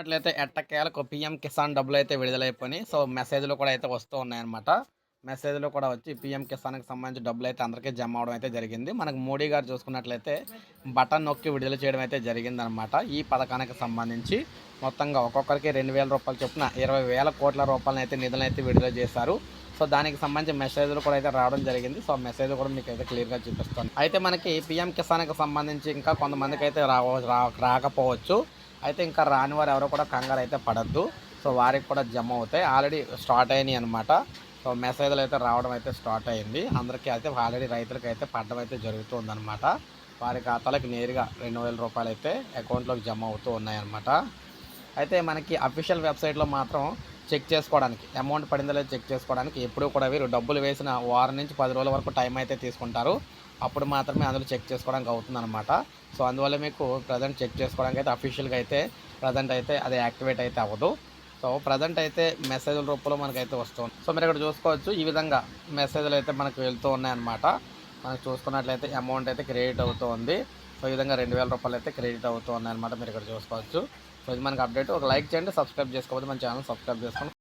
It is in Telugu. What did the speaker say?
చూసుకున్నట్లయితే ఎట్టకేలకు పిఎం కిసాన్ డబ్బులు అయితే విడుదలైపోయినాయి. సో మెసేజ్లు కూడా అయితే వస్తూ ఉన్నాయన్నమాట. మెసేజ్లో కూడా వచ్చి పిఎం కిసాన్కి సంబంధించి డబ్బులు అయితే అందరికీ జమ అవడం అయితే జరిగింది. మనకు మోడీ గారు చూసుకున్నట్లయితే బటన్ నొక్కి విడుదల చేయడం అయితే జరిగిందనమాట ఈ పథకానికి సంబంధించి మొత్తంగా ఒక్కొక్కరికి రెండు వేల రూపాయలు చొప్పున ఇరవై వేల కోట్ల రూపాయలను అయితే నిధులను అయితే విడుదల చేశారు. సో దానికి సంబంధించి మెసేజ్లు కూడా అయితే రావడం జరిగింది. సో మెసేజ్ కూడా మీకు అయితే క్లియర్గా చూపిస్తాను. అయితే మనకి పిఎం కిసాన్కి సంబంధించి ఇంకా కొంతమందికి అయితే రావ రా- రాకపోవచ్చు. అయితే ఇంకా రాని వారు ఎవరో కూడా కంగారు అయితే పడద్దు. సో వారికి కూడా జమ అవుతాయి. ఆల్రెడీ స్టార్ట్ అయినాయి అనమాట సో మెసేజ్లు అయితే రావడం అయితే స్టార్ట్ అయింది. అందరికీ అయితే ఆల్రెడీ రైతులకి అయితే పడడం అయితే జరుగుతుందన్నమాట. వారి ఖాతాలకు నేరుగా రెండు వేల రూపాయలు అయితే అకౌంట్లోకి జమ అవుతూ ఉన్నాయన్నమాట అయితే మనకి అఫీషియల్ వెబ్సైట్లో మాత్రం చెక్ చేసుకోవడానికి అమౌంట్ పడిందో లేదో చెక్ చేసుకోవడానికి ఎప్పుడూ కూడా వీరు డబ్బులు వేసిన వారం నుంచి పది రోజుల వరకు టైం అయితే తీసుకుంటారు. అప్పుడు మాత్రమే అందులో చెక్ చేసుకోవడానికి అవుతుందన్నమాట. సో అందువల్ల మీకు ప్రజెంట్ చెక్ చేసుకోవడానికి అయితే అఫీషియల్గా అయితే ప్రజెంట్ అయితే అది యాక్టివేట్ అయితే అవ్వదు. సో ప్రజెంట్ అయితే మెసేజ్ల రూపంలో మనకైతే వస్తుంది. సో మీరు ఇక్కడ చూసుకోవచ్చు ఈ విధంగా మెసేజ్లు అయితే మనకు వెళ్తూ ఉన్నాయన్నమాట. మనకు చూసుకున్నట్లయితే అమౌంట్ అయితే క్రెడిట్ అవుతూ ఉంది సో ఈ విధంగా రెండు వేల రూపాయలు అయితే క్రెడిట్ అవుతూ ఉన్నాయన్నమాట మీరు ఇక్కడ చూసుకోవచ్చు. సో ఇది మనకి అప్డేట్ ఒక లైక్ చేయండి సబ్స్క్రైబ్ చేసుకోవద్దు మన ఛానల్ సబ్స్క్రైబ్ చేసుకోండి.